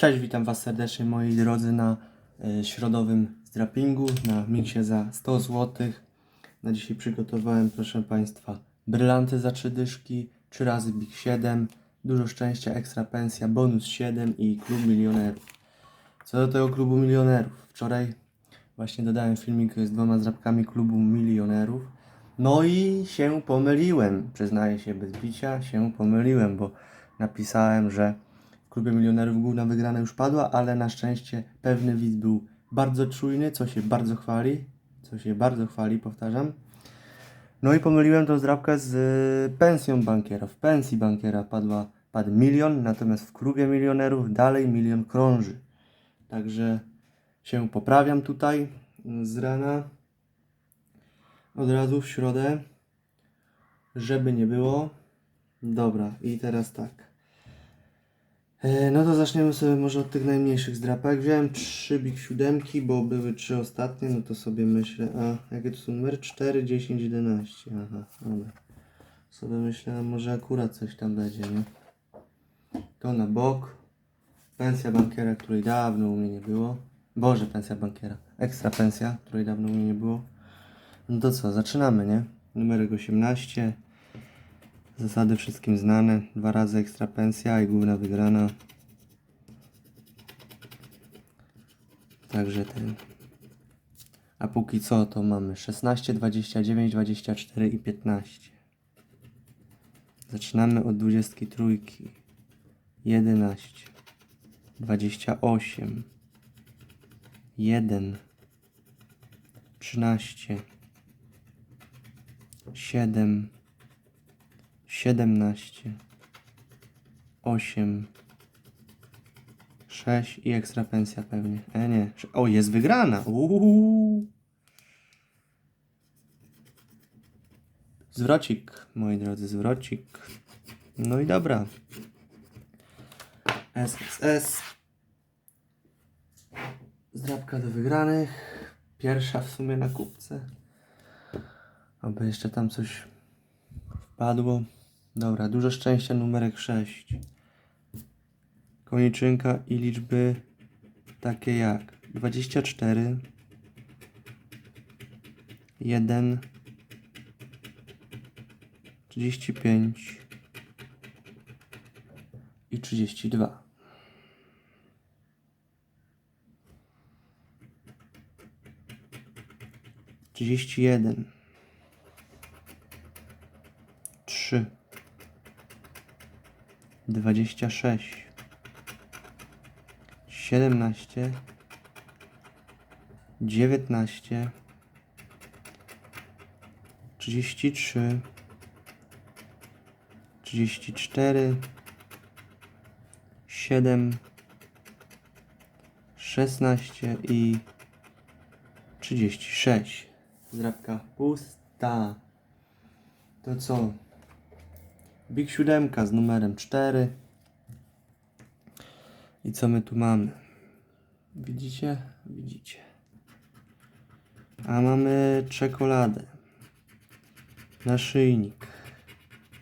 Cześć, witam Was serdecznie moi drodzy na e, środowym zdrapingu na miksie za 100 zł. Na dzisiaj przygotowałem, proszę Państwa, brylanty za 3 dyszki, 3 razy Big 7, dużo szczęścia, ekstra pensja, bonus 7 i klub milionerów. Co do tego klubu milionerów, wczoraj właśnie dodałem filmik z dwoma zdrapkami klubu milionerów. No i się pomyliłem, przyznaję się bez bicia, się pomyliłem, bo napisałem, że klubie milionerów główna wygrana już padła, ale na szczęście pewny widz był bardzo czujny, co się bardzo chwali, co się bardzo chwali, powtarzam. No i pomyliłem tą zdrabkę z y, pensją bankiera. W pensji bankiera padła, padł milion, natomiast w klubie milionerów dalej milion krąży. Także się poprawiam tutaj y, z rana. Od razu w środę, żeby nie było. Dobra, i teraz tak. E, No to zaczniemy sobie może od tych najmniejszych zdrapek. Wziąłem trzy Big siódemki, bo były trzy ostatnie, no to sobie myślę, a jakie to są numery? 4, 10, 11. Aha, dobra. Sobie myślę, może akurat coś tam będzie, nie? To na bok. Pensja bankiera, której dawno u mnie nie było. Boże, pensja bankiera. Ekstra pensja, której dawno u mnie nie było. No to co, zaczynamy, nie? Numerek 18. Zasady wszystkim znane. Dwa razy ekstra pensja i główna wygrana. Także ten. A póki co to mamy 16, 29, 24 i 15. Zaczynamy od 23. 11. 28. 1. 13. 7. 17, 8, 6 i ekstra pensja pewnie. E nie. O, jest wygrana. Uuu. Zwrocik, moi drodzy, zwrocik. No i dobra. SSS. Zdrabka do wygranych. Pierwsza w sumie na kupce. Aby jeszcze tam coś wpadło. Dobra, dużo szczęścia, numerek 6. Koniczynka i liczby takie jak 24, 1, 35 i 32. Trzydzieści jeden, trzy, dwadzieścia sześć, siedemnaście, dziewiętnaście, trzydzieści trzy, trzydzieści cztery, siedem, szesnaście i trzydzieści sześć. Zdrabka pusta. To co? Big 7 z numerem 4. I co my tu mamy? Widzicie? Widzicie. A mamy czekoladę. Naszyjnik.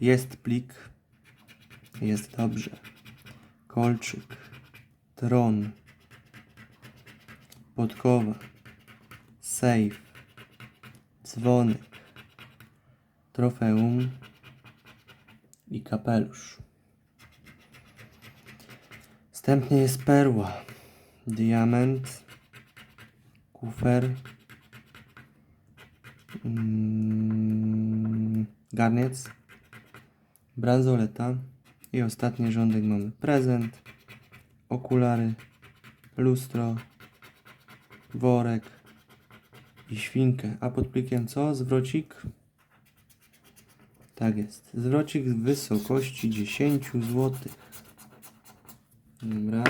Jest plik. Jest dobrze. Kolczyk. Tron. Podkowa. Safe. Dzwonek. Trofeum i kapelusz. Wstępnie jest perła, diament, kufer, mm, garniec, bransoleta i ostatni rządek mamy prezent, okulary, lustro, worek i świnkę. A pod plikiem co? Zwrocik. Tak jest. Zwrocik w wysokości 10 zł. Dobra.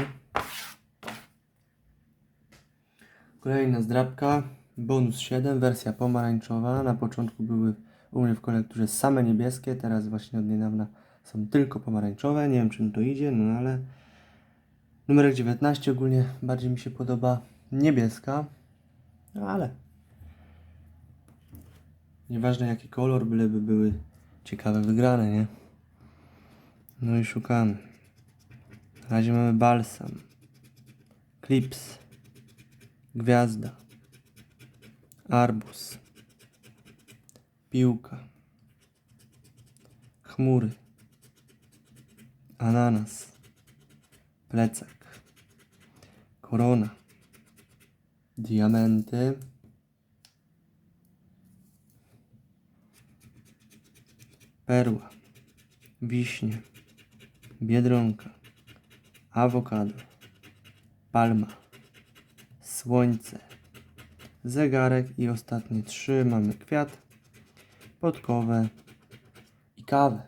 Kolejna zdrabka. Bonus 7, wersja pomarańczowa. Na początku były u mnie w kolekturze same niebieskie, teraz właśnie od niedawna są tylko pomarańczowe. Nie wiem czym to idzie, no ale numerek 19 ogólnie bardziej mi się podoba niebieska, no ale nieważne jaki kolor, byleby były ciekawe wygrane, nie? No i szukamy. Na razie mamy balsam. Klips. Gwiazda. Arbus. Piłka. Chmury. Ananas. Plecak. Korona. Diamenty. Perła. Wiśnie. Biedronka. Awokado. Palma. Słońce. Zegarek i ostatnie trzy mamy kwiat, podkowę i kawę.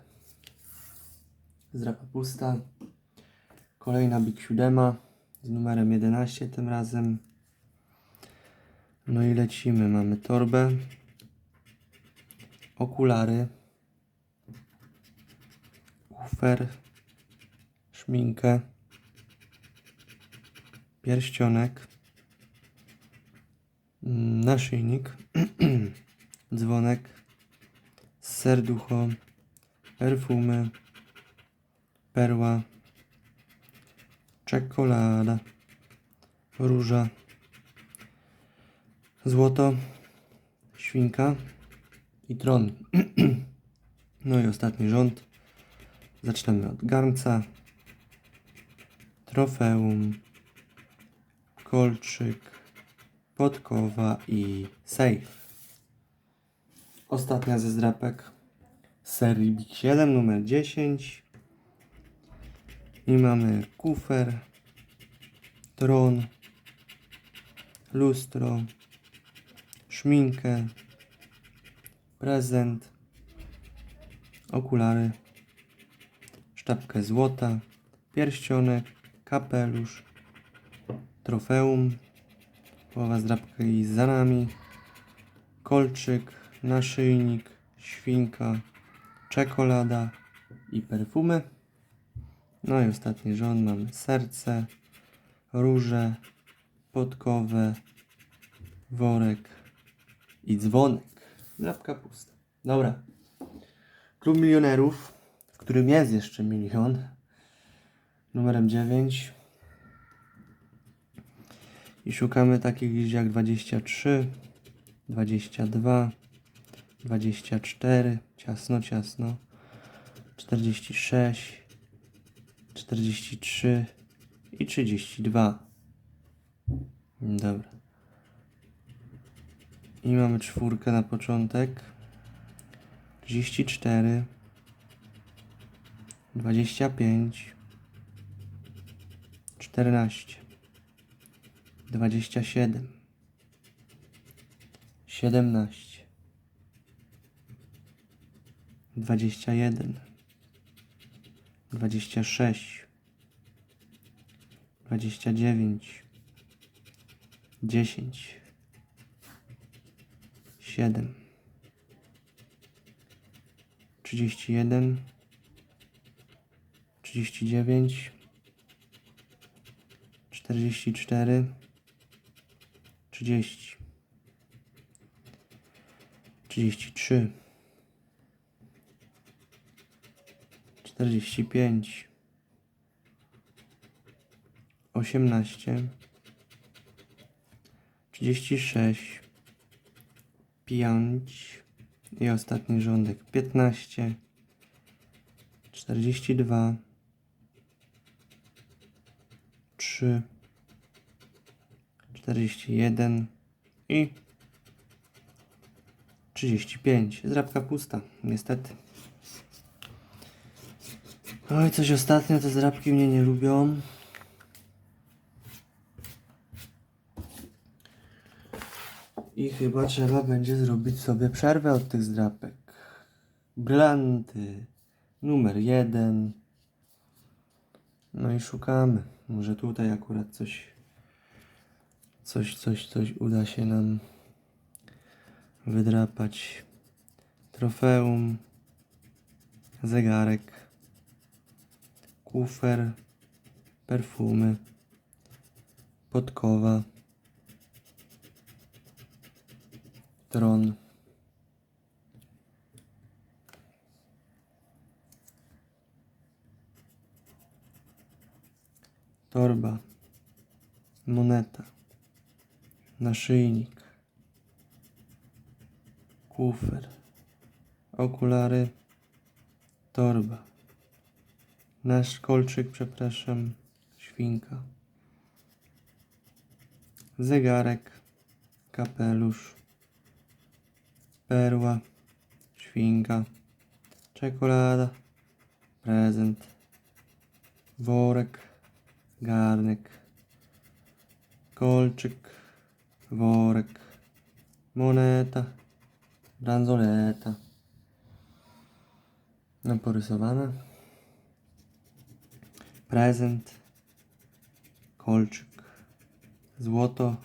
Zdrapa pusta. Kolejna Big Siódema z numerem 11 tym razem. No i lecimy. Mamy torbę, okulary, kufer, szminkę, pierścionek, mm, naszyjnik, dzwonek, serducho, perfumy, perła, czekolada, róża, złoto, świnka i tron. No i ostatni rząd. Zaczynamy od garnca, trofeum, kolczyk, podkowa i safe. Ostatnia ze zdrapek. Serii Big 7, numer 10. I mamy kufer, tron, lustro, szminkę, prezent, okulary, sztabkę złota, pierścionek, kapelusz, trofeum, połowa zdrapki za nami, kolczyk, naszyjnik, świnka, czekolada i perfumy. No i ostatni rząd mamy serce, róże, podkowę, worek i dzwonek. Zdrapka pusta. Dobra. Klub milionerów, którym jest jeszcze milion, numerem 9. I szukamy takich liczb jak 23, 22, 24, ciasno, ciasno, 46, 43 i 32. Dobra. I mamy czwórkę na początek. 34, 25, 14, 27, 17, 21, 26, 29, 10, 7, 31, 39, 44, 30, 33, 45, 18, 36, 5 i ostatni rządek 15, 42, 3, 41 i 35. Zrabka pusta, niestety. Oj, coś ostatnio te zrabki mnie nie lubią. I chyba trzeba będzie zrobić sobie przerwę od tych zdrapek. Brylanty, numer jeden. No i szukamy. Może tutaj akurat coś, coś, coś, coś uda się nam wydrapać. Trofeum, zegarek, kufer, perfumy, podkowa. Tron. Torba. moneta, naszyjnik, kufer, okulary, torba, nasz kolczyk, przepraszam, świnka, zegarek, kapelusz, perła, świnka, czekolada, prezent, worek, garnek, kolczyk, worek, moneta, bransoleta. No porysowane. Prezent, kolczyk, złoto,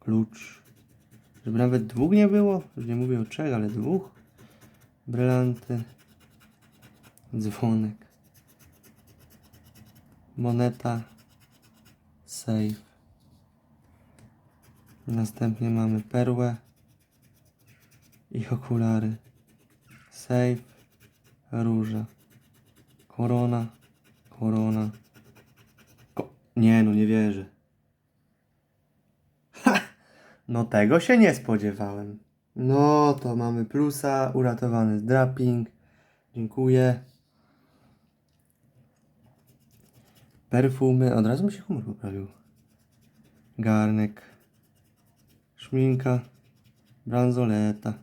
klucz. Żeby nawet dwóch nie było, już nie mówię o trzech, ale dwóch. Brylanty, dzwonek, moneta, safe. Następnie mamy perłę i okulary. Safe, róża, korona, korona. Ko nie no, nie wierzę. Ha! No tego się nie spodziewałem. No to mamy plusa, uratowany draping. Dziękuję. Perfumy, od razu mi się humor poprawił. Garnek, szminka, bransoleta,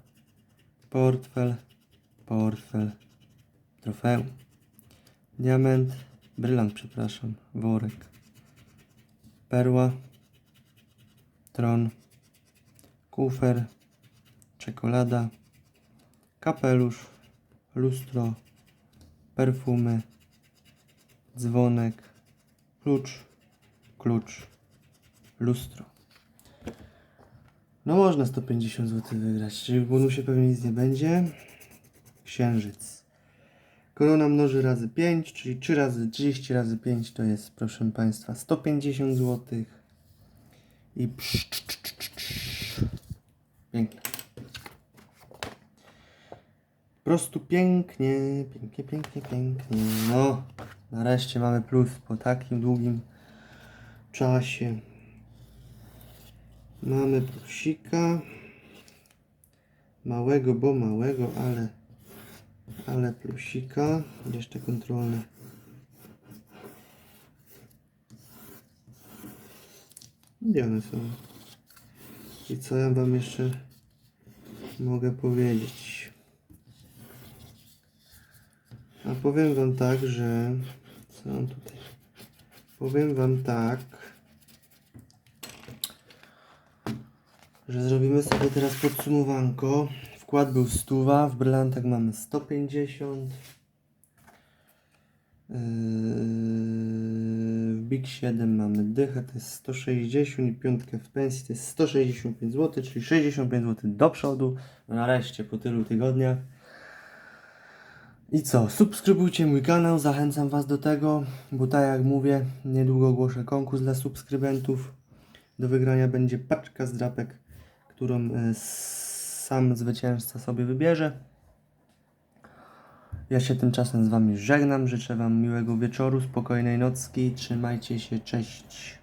portfel, portfel, trofeum, diament, brylant, przepraszam, worek, perła, tron, kufer, czekolada, kapelusz, lustro, perfumy, dzwonek, klucz, klucz, lustro. No można 150 zł wygrać, czyli w bonusie pewnie nic nie będzie. Księżyc. Korona mnoży razy 5, czyli 3 razy 30 razy 5 to jest, proszę Państwa, 150 zł. I psz, cz, cz, cz, cz. piękne. Po prostu pięknie, pięknie, pięknie, pięknie. No, nareszcie mamy plus po takim długim czasie. Mamy plusika. Małego, bo małego, ale ale plusika. Jeszcze kontrolne. Gdzie one są? I co ja wam jeszcze mogę powiedzieć? A powiem wam tak, że co mam tutaj? Powiem wam tak, że zrobimy sobie teraz podsumowanko. Wkład był 100, w brylantach mamy 150. Yy, W Big 7 mamy dychę, to jest 160 i piątkę w pensji to jest 165 zł, czyli 65 zł do przodu. No nareszcie po tylu tygodniach. I co? Subskrybujcie mój kanał, zachęcam Was do tego, bo tak jak mówię, niedługo ogłoszę konkurs dla subskrybentów. Do wygrania będzie paczka z drapek, którą e, sam zwycięzca sobie wybierze. Ja się tymczasem z Wami żegnam, życzę Wam miłego wieczoru, spokojnej nocki, trzymajcie się, cześć.